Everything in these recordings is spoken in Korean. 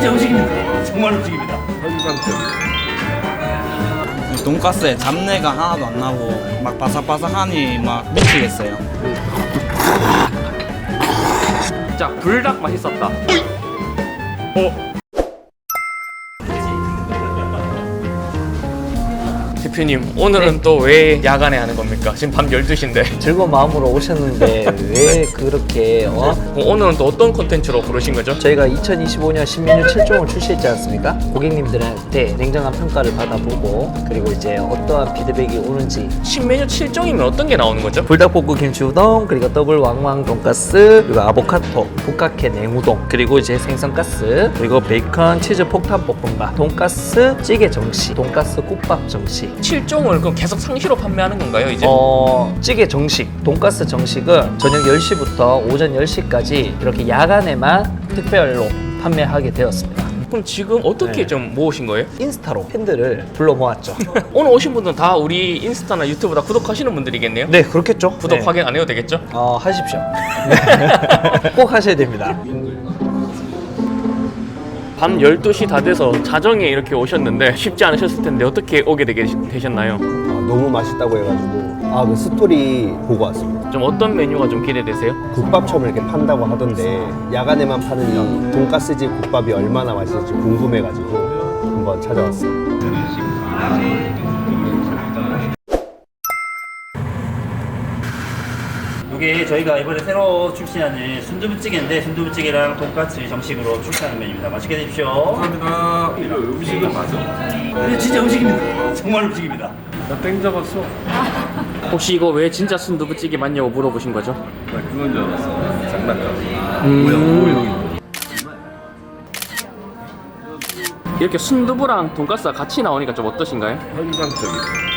진짜 음식입니다. 정말 음식입니다. 돈가스에 잡내가 하나도 안 나고 막 바삭바삭하니 막 미치겠어요. 자 불닭 맛있었다. 어? 대표님 오늘은 또왜 야간에 하는 겁니까? 지금 밤 12시인데 즐거운 마음으로 오셨는데 왜 그렇게 어? 오늘은 또 어떤 콘텐츠로 부르신 거죠? 저희가 2025년 신메뉴 7종을 출시했지 않습니까? 고객님들한테 냉정한 평가를 받아보고 그리고 이제 어떠한 피드백이 오는지 신메뉴 7종이면 어떤 게 나오는 거죠? 불닭볶음 김치 우동 그리고 더블 왕왕 돈가스 그리고 아보카도 북각회 냉우동 그리고 이제 생선가스 그리고 베이컨 치즈 폭탄 볶음밥 돈가스 찌개 정식 돈가스 국밥 정식 7종을 그럼 계속 상시로 판매하는 건가요 이제? 어, 찌개 정식, 돈가스 정식은 저녁 10시부터 오전 10시까지 이렇게 야간에만 특별로 판매하게 되었습니다. 그럼 지금 어떻게 네. 좀 모으신 거예요? 인스타로 팬들을 불러 모았죠. 오늘 오신 분들은 다 우리 인스타나 유튜브 다 구독하시는 분들이겠네요? 네, 그렇겠죠. 구독 네. 확인 안 해도 되겠죠? 어, 하십시오. 네. 꼭 하셔야 됩니다. 밤 12시 다 돼서 자정에 이렇게 오셨는데 쉽지 않으셨을 텐데 어떻게 오게 되게 되셨나요? 아, 너무 맛있다고 해가지고 아그 스토리 보고 왔습니다. 좀 어떤 메뉴가 좀 기대되세요? 국밥처럼 이렇게 판다고 하던데 야간에만 파는 이 돈가스집 국밥이 얼마나 맛있을지 궁금해가지고 한번 찾아왔어요. 이게 저희가 이번에 새로 출시하는 순두부찌개인데 순두부찌개랑 돈까스 정식으로 출시하는 메뉴입니다. 맛있게 드십시오. 감사합니다. 이거 음식은 맞아? 네, 진짜 음식입니다. 정말 음식입니다. 나 땡 잡았어. 혹시 이거 왜 진짜 순두부찌개 맞냐고 물어보신 거죠? 나 그건 줄 알았어. 장난감. 뭐야, 뭐야. 이렇게 순두부랑 돈가스가 같이 나오니까 좀 어떠신가요? 환상적이다.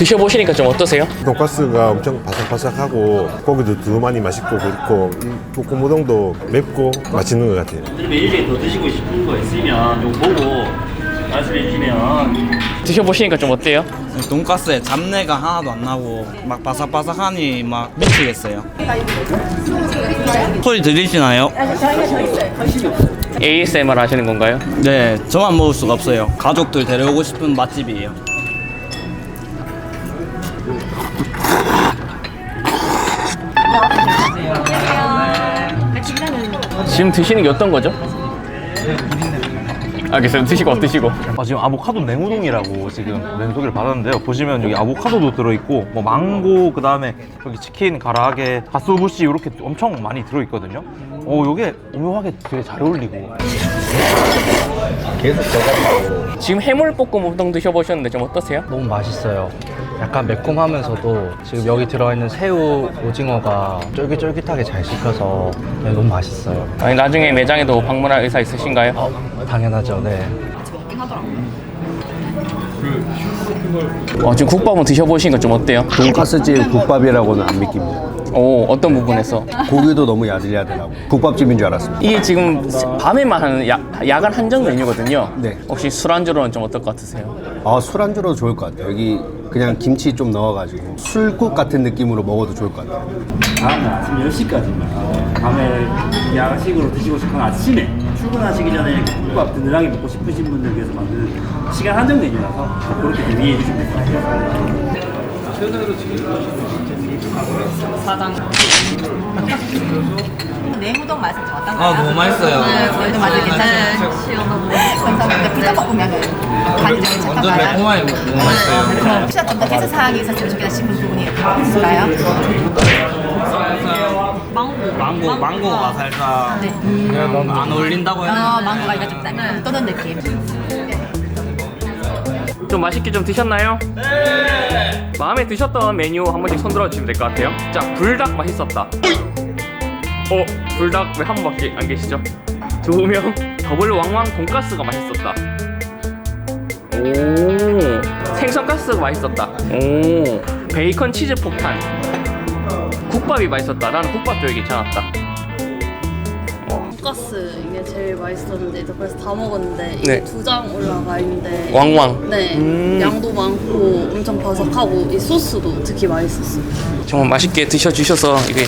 드셔보시니까 좀 어떠세요? 돈가스가 엄청 바삭바삭하고 고기도 두루마니 맛있고 그렇고 이 볶음 우동도 맵고 맛있는 것 같아요. 중에 더 드시고 싶은 거 있으면 이거 보고 말씀해 주시면 드셔보시니까 좀 어때요? 돈가스에 잡내가 하나도 안 나고 막 바삭바삭하니 막 미치겠어요. 소리 들리시나요? ASMR 하시는 건가요? 네, 저만 먹을 수가 없어요. 가족들 데려오고 싶은 맛집이에요. 지금 드시는 게 어떤 거죠? 알겠어요. 드시고 드시고. 아, 지금 아보카도 냉우동이라고 지금 메뉴 소개를 받았는데요. 보시면 여기 아보카도도 들어있고, 뭐 망고, 그 다음에 여기 치킨, 가라아게, 가스오부시 이렇게 엄청 많이 들어있거든요. 어, 요게 오묘하게 되게 잘 어울리고. 지금 해물볶음 우동 드셔보셨는데 좀 어떠세요? 너무 맛있어요. 약간 매콤하면서도 지금 여기 들어있는 새우 오징어가 쫄깃쫄깃하게 잘 씹혀서 네, 너무 맛있어요. 아니 나중에 매장에도 방문할 의사 있으신가요? 어, 당연하죠, 네. 어, 지금 국밥은 드셔보신 거좀 어때요? 돈가스집 국밥이라고는 안 믿깁니다. 오 어떤 부분에서? 고기도 너무 야들야들하고 국밥집인 줄 알았습니다. 이게 지금 밤에만 하는 야, 야간 한정 메뉴거든요. 네. 혹시 술안주로는 좀 어떨 것 같으세요? 아, 술안주로 좋을 것 같아요. 여기 그냥 김치 좀 넣어가지고 술국 같은 느낌으로 먹어도 좋을 것 같아요. 다음 날 아침 10시까지만 밤에 야식으로 드시고 싶거나 아침에 출근하시기 전에 국밥 든든하게 먹고 싶으신 분들 위해서 만든 시간 한정 메뉴라서 그렇게 좀 이해해 주시면 될 것 같아요. 냉우동 맛은 좀 어떤가요? 아, 너무 맛있어요. 네, 저희도 맛이 괜찮아요. 감사합니다. 불닭볶음면은 간이 좀 완전? 매콤하게 너무 맛있어요. 혹시 어떤 더 개선 사항이 있었으면 좋겠다 싶은 부분이 있을까요? 망고. 망고 망고가 살짝 네. 안 어울린다고 해야 아, 망고가 이거 좀딱 떠는 느낌. 좀 맛있게 좀 드셨나요? 네. 마음에 드셨던 메뉴 한 번씩 손들어 주시면 될 것 같아요. 자, 불닭 맛있었다. 어, 불닭 왜한 분밖에 안 계시죠? 두 명. 더블 왕왕 돈가스가 맛있었다. 오, 생선 가스가 맛있었다. 오, 베이컨 치즈 폭탄. 국밥이 맛있었다. 나는 국밥도 여기 괜찮았다. 돈가스 이게 제일 맛있었는데 이제 그래서 다 먹었는데 네. 이게 두장 올라가 있는데 왕왕. 네 음. 양도 많고 엄청 바삭하고 이 소스도 특히 맛있었어요. 정말 맛있게 드셔주셔서 이게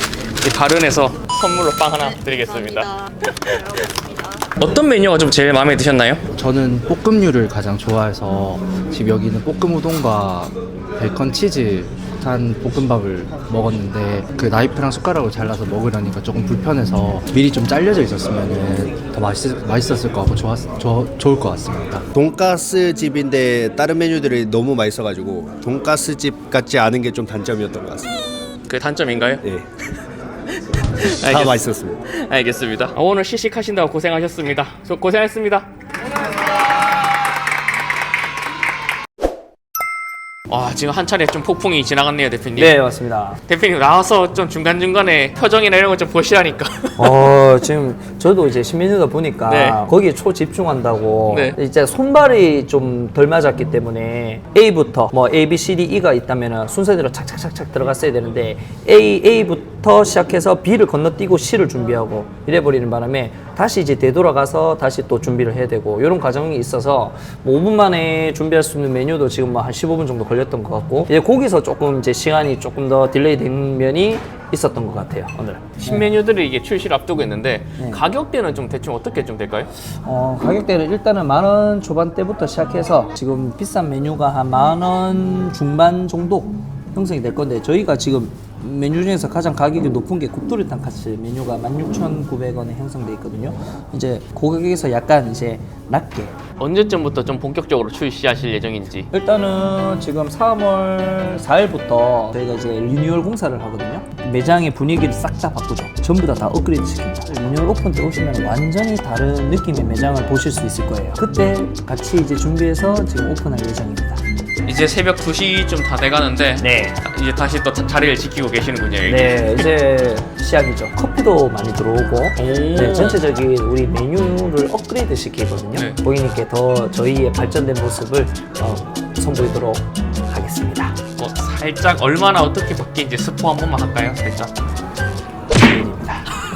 바른에서 선물로 빵 하나 드리겠습니다. 감사합니다. 어떤 메뉴가 좀 제일 마음에 드셨나요? 저는 볶음류를 가장 좋아해서 지금 여기는 볶음 우동과 베이컨 치즈 한 볶음밥을 먹었는데 그 나이프랑 숟가락으로 잘라서 먹으려니까 조금 불편해서 미리 좀 잘려져 있었으면 더 맛있, 맛있었을 것 같고 좋았, 좋 좋을 것 같습니다. 돈가스 집인데 다른 메뉴들이 너무 맛있어가지고 돈가스 집 같지 않은 게 좀 단점이었던 것 같습니다. 그 단점인가요? 네. 알겠- 다 맛있었습니다. 알겠습니다. 아, 오늘 시식하신다고 고생하셨습니다. 저 고생하셨습니다. 와 지금 한 차례 좀 폭풍이 지나갔네요 대표님. 네 맞습니다. 대표님 나와서 좀 중간 중간에 표정이나 이런 거 좀 보시라니까. 어 지금 저도 이제 신메뉴다 보니까 네. 거기에 초 집중한다고 네. 이제 손발이 좀 덜 맞았기 때문에 A부터 뭐 A, B, C, D, E가 있다면 순서대로 착착착착 들어갔어야 되는데 A, A부터 시작해서 B를 건너뛰고 C를 준비하고 이래버리는 바람에 다시 이제 되돌아가서 다시 또 준비를 해야 되고 이런 과정이 있어서 뭐 5분 만에 준비할 수 있는 메뉴도 지금 뭐 한 15분 정도 걸렸던 것 같고 이제 거기서 조금 이제 시간이 조금 더 딜레이 된 면이 있었던 것 같아요 오늘. 신메뉴들이 이게 출시를 앞두고 있는데 가격대는 좀 대충 어떻게 좀 될까요? 어, 가격대는 일단은 만 원 초반대부터 시작해서 지금 비싼 메뉴가 한 만 원 중반 정도 형성이 될 건데 저희가 지금 메뉴 중에서 가장 가격이 높은 게 굽도리탕 카츠 메뉴가 16,900원에 형성돼 있거든요. 이제 고객에서 약간 이제 낮게 언제쯤부터 좀 본격적으로 출시하실 예정인지. 일단은 지금 3월 4일부터 저희가 이제 리뉴얼 공사를 하거든요. 매장의 분위기를 싹 다 바꾸죠. 전부 다 다 업그레이드 시킵니다. 리뉴얼 오픈 때 오시면 완전히 다른 느낌의 매장을 보실 수 있을 거예요. 그때 같이 이제 준비해서 지금 오픈할 예정입니다. 이제 새벽 2시쯤 다 돼가는데 네. 이제 다시 또 자- 자리를 지키고 계시는군요. 여기. 네, 이제 시작이죠. 커피도 많이 들어오고, 네, 전체적인 우리 메뉴를 업그레이드 시키거든요. 네. 고객님께 더 저희의 발전된 모습을 어, 선보이도록 하겠습니다. 어, 살짝 얼마나 어떻게 바뀐지 스포 한 번만 할까요? 살짝.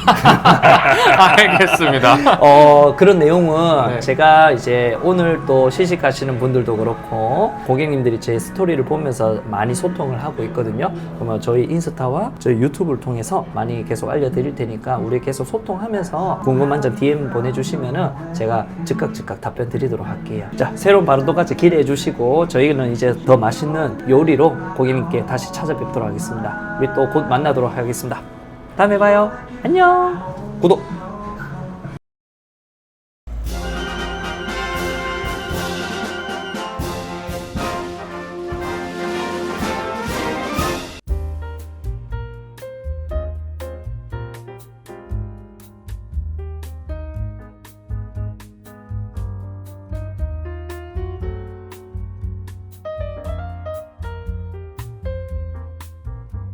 알겠습니다. 어, 그런 내용은 네. 제가 이제 오늘 또 시식하시는 분들도 그렇고 고객님들이 제 스토리를 보면서 많이 소통을 하고 있거든요. 그러면 저희 인스타와 저희 유튜브를 통해서 많이 계속 알려드릴 테니까 우리 계속 소통하면서 궁금한 점 DM 보내주시면은 제가 즉각 즉각 답변 드리도록 할게요. 자, 새로운 바른도까지 기대해 주시고 저희는 이제 더 맛있는 요리로 고객님께 다시 찾아뵙도록 하겠습니다. 우리 또 곧 만나도록 하겠습니다. 다음에 봐요. 안녕. 구독.